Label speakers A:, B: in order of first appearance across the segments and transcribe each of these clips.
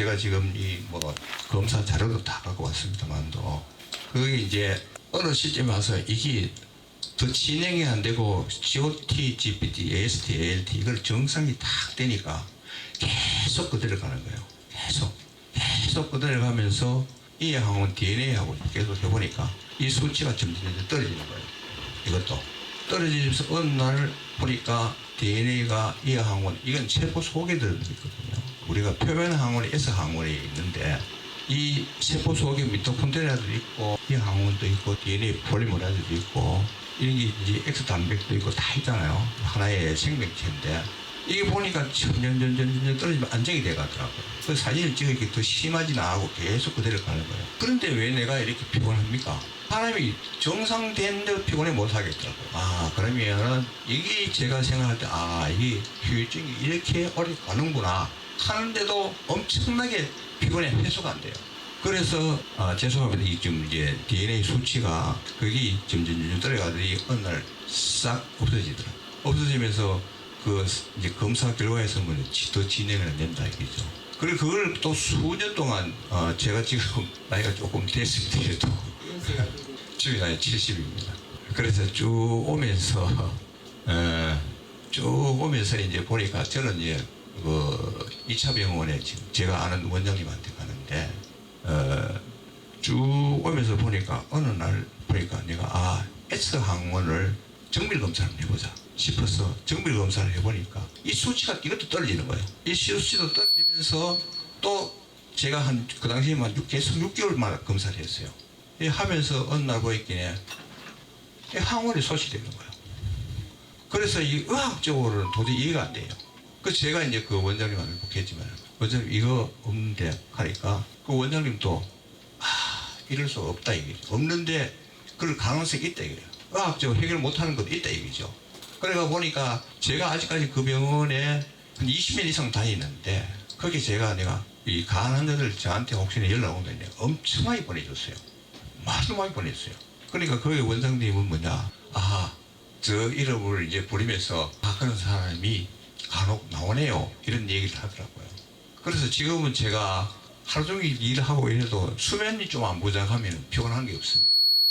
A: 제가 지금 이 뭐 검사 자료도 다 갖고 왔습니다만도 그게 이제 어느 시점에 와서 이게 더 진행이 안 되고 GOT, GPT, AST, ALT 이걸 정상이 딱 되니까 계속 그대로 가는 거예요. 계속 계속 그대로 가면서 이 항원 DNA하고 계속 해보니까 이 수치가 점점 떨어지는 거예요. 이것도 떨어지면서 어느 날 보니까 DNA가 이 항원 이건 세포 속에 들어있거든요. 우리가 표면 항원이 S 항원이 있는데 이 세포 속에 미토콘드리아도 있고 이 항원도 있고 DNA 폴리머라즈도 있고 이런 게 이제 X 단백도 있고 다 있잖아요. 하나의 생명체인데 이게 보니까 점점 떨어지면 안정이 돼가더라고요. 그 사진을 찍으니까 더 심하지는 않고 계속 그대로 가는 거예요. 그런데 왜 내가 이렇게 피곤합니까? 사람이 정상된 대로 피곤해 못 하겠더라고요. 아, 그러면은 이게 제가 생각할 때, 아, 이게 휴유증이 이렇게 오래 가는구나. 하는데도 엄청나게 피곤해 해소가 안 돼요. 그래서 아, 죄송합니다. 이 지금 이제 DNA 수치가 그게 점점 점점 떨어가더니 어느 날 싹 없어지더라. 없어지면서 그 이제 검사 결과에서 뭐더 진행을 안 된다 이거죠. 그리고 그걸 또 수년 동안 어, 제가 지금 나이가 조금 됐습니다. 그래도 지금 나이 70입니다. 그래서 쭉 오면서 어, 쭉 오면서 이제 보니까 저는 이제 그 2차 병원에 지금 제가 아는 원장님한테 가는데 어, 쭉 오면서 보니까 어느 날 보니까 내가 아 S 항원을 정밀 검사를 해보자 싶어서 정밀 검사를 해보니까 이 수치가 이것도 떨어지는 거예요. 이 수치도 떨어지면서 또 제가 한 그 당시에만 육- 계속 6개월만 검사를 했어요. 이 하면서 어느 날이 항원이 소실되는 거예요. 그래서 이 의학적으로는 도저히 이해가 안 돼요. 그 제가 이제 그 원장님한테 묻겠지만 원장님 이거 없는데 하니까 그 원장님도 아 이럴 수가 없다 이거죠. 없는데 그럴 가능성이 있다 이거예요. 의학적으로 해결 못하는 것도 있다 이거죠. 그래가 보니까 제가 아직까지 그 병원에 한 20년 이상 다니는데 거기 제가 내가 이간 환자들 저한테 혹시나 연락 오면 엄청 많이 보내줬어요. 많이 많이 보냈어요. 그러니까 거기 원장님은 뭐냐 아저 이름을 이제 부리면서 아 그런 사람이 간혹 나오네요 이런 얘기를 하더라고요. 그래서 지금은 제가 하루 종일 일을 하고 이래도 수면이 좀안 보장하면 피곤한 게 없습니다.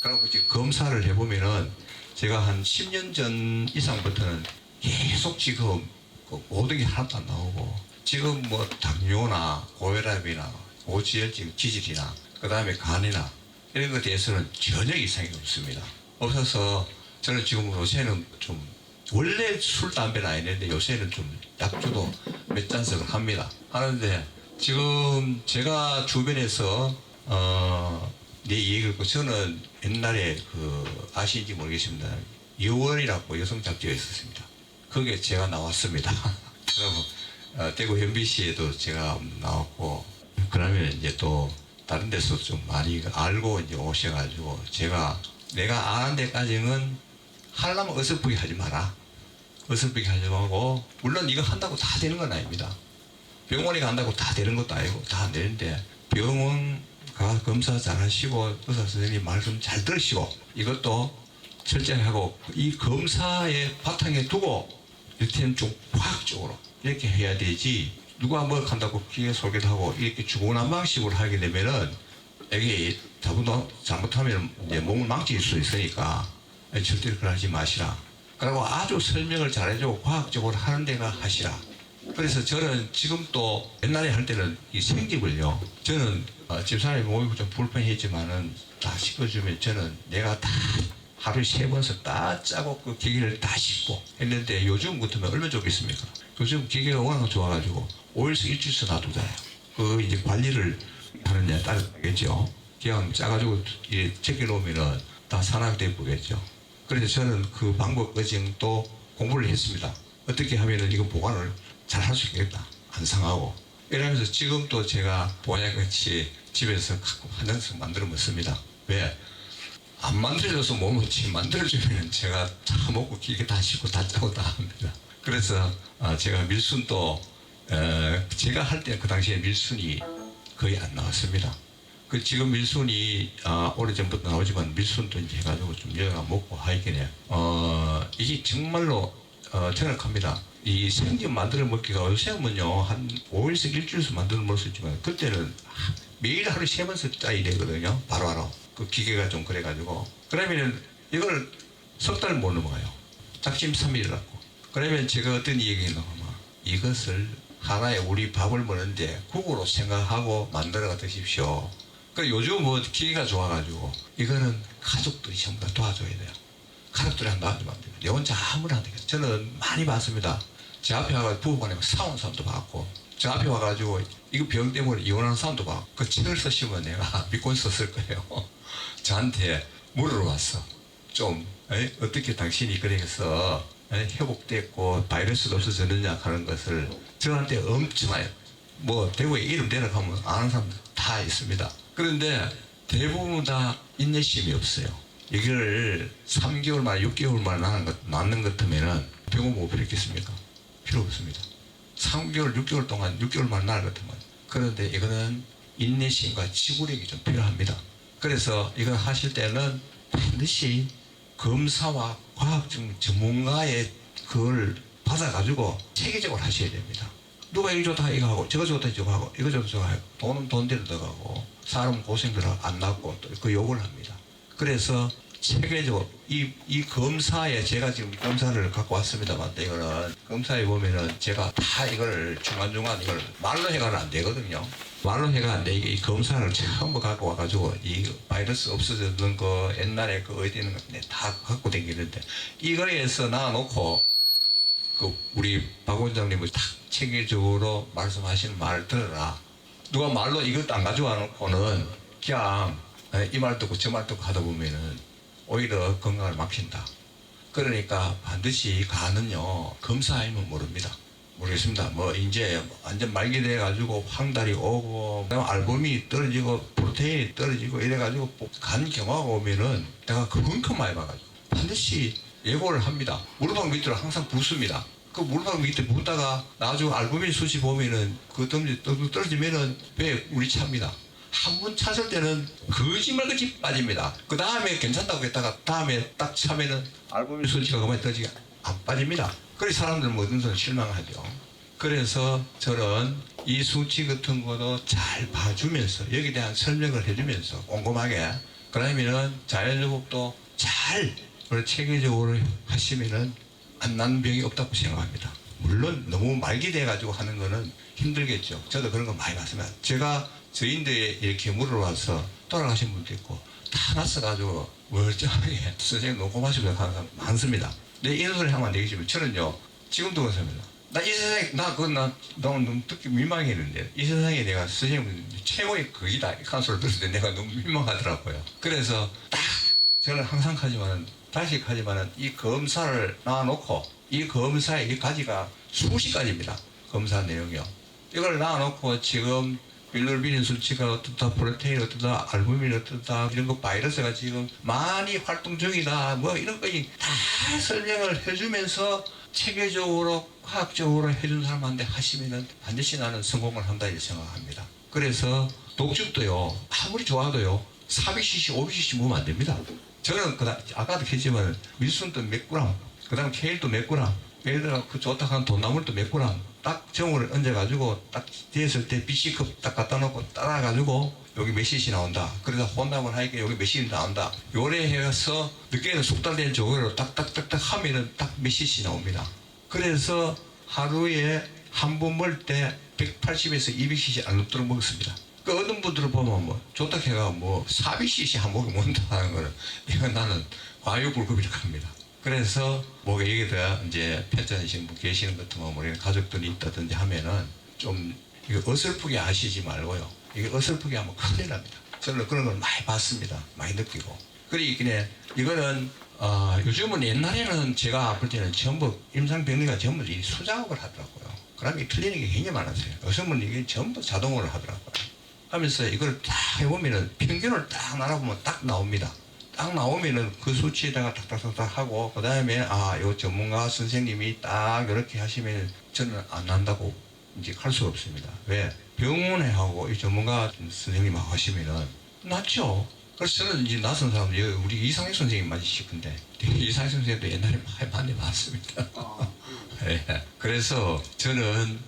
A: 그리고 이제 검사를 해보면은 제가 한 10년 전 이상부터는 계속 지금 그 모든 게 하나도 안 나오고 지금 뭐 당뇨나 고혈압이나 고지혈증 기질이나 그 다음에 간이나 이런 것에 대해서는 전혀 이상이 없습니다. 없어서 저는 지금 요새는 좀 원래 술 담배는 아니는데 요새는 좀 약주도 몇 잔씩을 합니다. 하는데 지금 제가 주변에서 어, 내 얘기를 듣고 저는 옛날에 그 아시는지 모르겠습니다. 여원이라고 여성 잡지가 있었습니다. 거기에 제가 나왔습니다. 그리고 어, 대구 MBC에도 제가 나왔고 그러면 이제 또 다른 데서 좀 많이 알고 이제 오셔가지고 제가 내가 아는 데까지는 하려면 어설프게 하지 마라. 어설프게 하지 말고 물론 이거 한다고 다 되는 건 아닙니다. 병원에 간다고 다 되는 것도 아니고 다안 되는데 병원 가 검사 잘 하시고 의사 선생님 말씀 잘 들으시고 이것도 철저히 하고 이 검사의 바탕에 두고 이를테면 좀 과학적으로 이렇게 해야 되지 누가 뭐 간다고 기계 소개도 하고 이렇게 주고난방식으로 하게 되면은 이게 자본도 잘못하면 이제 몸을 망칠 수 있으니까 절대로 그러지 마시라. 그리고 아주 설명을 잘해주고 과학적으로 하는 데가 하시라. 그래서 저는 지금 또 옛날에 할 때는 이 생집을요. 저는 어, 집사람이 몸이 좀 불편했지만은 다 씻어주면 저는 내가 다 하루에 세 번씩 다 짜고 그 기계를 다 씻고 했는데 요즘 같으면 얼마나 좋겠습니까? 요즘 기계가 워낙 좋아가지고 5일씩 일주일씩 놔두잖아요. 그 이제 관리를 하느냐에 따라겠죠. 그냥 짜가지고 이제 제껴놓으면은 다 산화돼 보겠죠. 그래서 저는 그 방법 과정도 공부를 했습니다. 어떻게 하면은 이거 보관을 잘 할 수 있겠다. 안 상하고. 이러면서 지금 또 제가 보약같이 집에서 갖고 한 장씩 만들어 먹습니다. 왜? 안 만들어줘서 못 먹지. 만들어주면 제가 다 먹고 길게 다 씻고 다 짜고 다 합니다. 그래서 아, 제가 밀순도 어, 제가 할 때 그 당시에 밀순이 거의 안 나왔습니다. 그 지금 밀순이 아, 오래전부터 나오지만 밀순도 이제 해가지고 좀 여가 먹고 하이게네. 어 이게 정말로 어, 생각합니다. 이 생쥐 만들어 먹기가 요새는요 한 5일씩 일주일씩 만들어 먹을 수 있지만 그때는 매일 하루 세 번씩 짜야 되거든요. 바로바로 그 기계가 좀 그래가지고 그러면은 이걸 석 달 못 넘어가요. 작심 삼일이라고 그러면 제가 어떤 얘기를 하면 이것을 하나의 우리 밥을 먹는데 국으로 생각하고 만들어 드십시오. 그 요즘 뭐 기계가 좋아가지고 이거는 가족들이 전부 다 도와줘야 돼요. 가족들이 한 도와주면 안 돼요. 내 혼자 아무나 안 되겠어요. 저는 많이 봤습니다. 제 앞에 와가지고 부부간에 싸우는 사람도 봤고 제 앞에 와가지고 이거 병 때문에 이혼하는 사람도 봤고 그 책을 쓰시면 내가 믿고 있었을 거예요. 저한테 왔어. 좀 에? 어떻게 당신이 그래서 에? 회복됐고 바이러스도 없어졌느냐 하는 것을 저한테 엄청 많이 뭐 대구에 이름 대놓하면 아는 사람 다 있습니다. 그런데 대부분 다 인내심이 없어요. 이걸 3개월 만에 6개월 만에 낳는 것, 낳는 것 같으면은 병원 못 필요했겠습니까? 필요 없습니다. 3개월, 6개월 동안 6개월 만에 낳을 것 같으면 그런데 이거는 인내심과 지구력이 좀 필요합니다. 그래서 이걸 하실 때는 반드시 검사와 과학적 전문가의 그걸 받아가지고 체계적으로 하셔야 됩니다. 누가 이거 좋다 이거 하고 저거 좋다 저거 하고 이거 좋다 저거 하고 돈은 돈대로 들어가고 사람 고생들 안 낫고 또그 욕을 합니다. 그래서 체계적으로 이, 이 검사에 제가 지금 검사를 갖고 왔습니다만 이거는 검사에 보면은 제가 다 이걸 중간중간 이걸 말로 해가는 안 되거든요. 말로 해가 안 돼. 이게 이 검사를 전부 갖고 와가지고 이 바이러스 없어졌는 거 옛날에 그 어디 있는 거다 갖고 다니는데 이거에서 놔놓고 그 우리 박 원장님이 딱 체계적으로 말씀하시는 말을 들어라. 누가 말로 이것도 안 가져와 놓고는 그냥 이 말 듣고 저 말 듣고 하다 보면은 오히려 건강을 막힌다. 그러니까 반드시 간은요 검사하면 모릅니다. 모르겠습니다. 뭐 이제 완전 말기 돼 가지고 황달이 오고 알범이 떨어지고 프로테인이 떨어지고 이래 가지고 간 경화가 오면은 내가 그만큼 많이 봐가지고 반드시 예고를 합니다. 물방 밑으로 항상 붓습니다. 그 물방 밑에 붓다가 나중에 알부민 수치 보면은 그 덤지 떨어지면은 왜 우리 찹니다. 한번 찾을 때는 거짓말같이 빠집니다. 그 다음에 괜찮다고 했다가 다음에 딱 차면은 알부민 수치가 그만 떨어지게 안 빠집니다. 그래서 사람들은 뭐든 지 실망하죠. 그래서 저는 이 수치 같은 거도 잘 봐주면서 여기에 대한 설명을 해주면서 꼼꼼하게 그러면은 자연유복도 잘 우리 체계적으로 하시면은 안 나는 병이 없다고 생각합니다. 물론 너무 말기 돼가지고 하는 거는 힘들겠죠. 저도 그런 거 많이 봤습니다. 제가 저인들에 이렇게 물어와서 돌아가신 분도 있고 다 났어가지고 멀쩡하게 선생님 고마시고 하는 사람 많습니다. 근데 이런 소리 하면 안 되겠지만 저는요 지금도 그렇습니다. 나 이 세상에 나 그건 나 너무 너무 듣기 민망했는데 이 세상에 내가 선생님 최고의 극이다 이런 소리 들을 때 내가 너무 민망하더라고요. 그래서 딱 저는 항상 하지만은 다시 하지만은 이 검사를 놔놓고 이 검사의 이 가지가 수십 가지입니다. 검사 내용이요. 이걸 놔놓고 지금 빌루빈 수치가 어떻다, 프로테인 어떻다, 알부민 어떻다, 이런 거 바이러스가 지금 많이 활동 중이다, 뭐 이런 거다 설명을 해주면서 체계적으로 과학적으로 해준 사람한테 하시면은 반드시 나는 성공을 한다 이렇게 생각합니다. 그래서 독주도요 아무리 좋아도요 400cc, 500cc 먹으면 안 됩니다. 저는 그다 아까도 했지만 밀순도 몇 그램, 그다음 케일도 몇 그램, 예를 들어 그 좋다 하는 돈나물도 몇 그램 딱 정을 얹어가지고 딱 됐을 때 BC컵 딱 갖다 놓고 따라가지고 여기 몇 cc 나온다. 그래서 혼납을 하니까 여기 몇 cc 나온다. 요래 해서 늦게는 숙달된 조개로 딱딱딱딱 하면은 딱 몇 cc 나옵니다. 그래서 하루에 한 번 먹을 때 180에서 200cc 안 넘도록 먹었습니다. 그 어떤 분들을 보면 뭐 좋다 해가 뭐 400cc 한 목에 먹는다 하는 거는 이건 나는 과유불급이라고 합니다. 그래서 뭐가 여기다 이제 편찮으신 분 계시는 것 같으면 우리 가족들이 있다든지 하면은 좀 이거 어설프게 하시지 말고요. 이게 어설프게 하면 큰일 납니다. 저는 그런 걸 많이 봤습니다. 많이 느끼고. 그러니까 이거는 어, 요즘은 옛날에는 제가 아플 때는 전부 임상병리가 전부 이 수작업을 하더라고요. 그다음에 클리닉이 굉장히 많았어요. 요즘은 이게 전부 자동으로 하더라고요. 하면서 이걸 딱 해보면은 평균을 딱 나눠보면 딱 나옵니다. 딱 나오면은 그 수치에다가 딱딱딱딱 하고 그 다음에 아요 전문가 선생님이 딱 이렇게 하시면 저는 안 난다고 이제 할 수가 없습니다. 왜 병원에 하고 이 전문가 선생님하고 하시면은 낫죠. 그래서 저는 이제 낯선 사람 우리 이상희 선생님 맞으실 건데 이상희 선생님도 옛날에 많이 많이 봤습니다. 예. 그래서 저는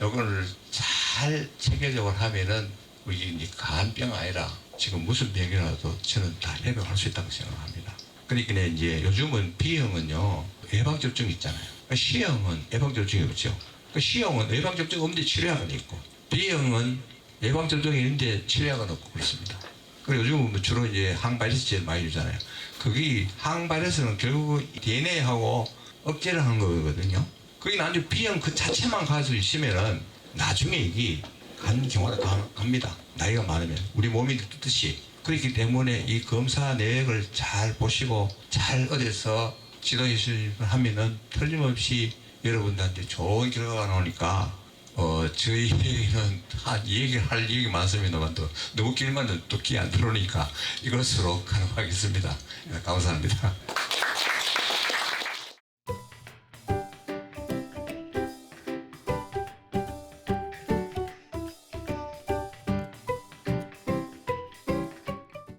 A: 요거를 잘 체계적으로 하면은 이게 이제 간병 아니라 지금 무슨 병이라도 저는 다 해결할 수 있다고 생각합니다. 그러니까 이제 요즘은 B형은요 예방접종 있잖아요. C형은 예방접종이 없죠. 그 C형은 예방접종 없는데 치료약은 있고 B형은 예방접종이 있는데 치료약은 없고 그렇습니다. 그리고 요즘은 뭐 주로 이제 항바이러스 제일 많이 주잖아요. 그게 항바이러스는 결국 DNA하고 억제를 하는 거거든요. 그게 나중에 B형 그 자체만 가지고 있으면은 나중에 이게 간 경우가 가- 갑니다. 나이가 많으면 우리 몸이 뜻듯이 그렇기 때문에 이 검사 내역을 잘 보시고 잘 어디서 지도해 주시면 하면은 틀림없이 여러분들한테 좋은 결과가 나오니까 어 저희는 한 얘기를 할 얘기 많습니다만 또 너무 길면 또 귀 안 들어오니까 이것으로 가능하겠습니다. 감사합니다.